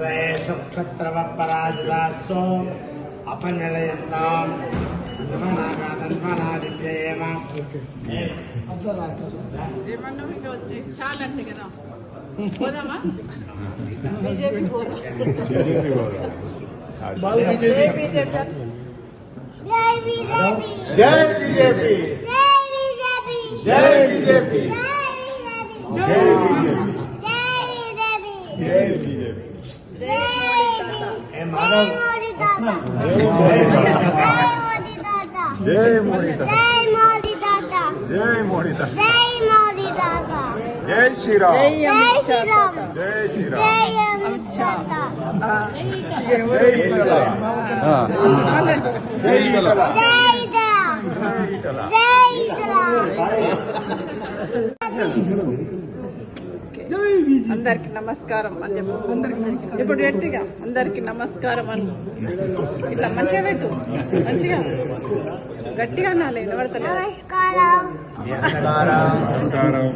హృదయ సుక్షత్రవపరాజిదాస్తో అపనిలయంతాం తన్మనాదిత్యేమ ఏమన్నా మీకు వచ్చి చాలా అంటే కదా పోదామా బీజేపీ పోదాం ఏ బీజేపీ జై బీజేపీ జై బీజేపీ జై బీజేపీ జై బీజేపీ జై మోడీ తాత ఏ మాధవ్ జై మోడీ జై మోడీ జై శ్రీరామ్ జై జై శ్రీరామ్ జై ఈటల జై ఈటల జై అందరికి నమస్కారం అని చెప్పు. ఇప్పుడు గట్టిగా అందరికి నమస్కారం అని. ఇట్లా మంచిగా పెట్టు. మంచిగా. గట్టిగా అనాలి నమస్కారం. నమస్కారం.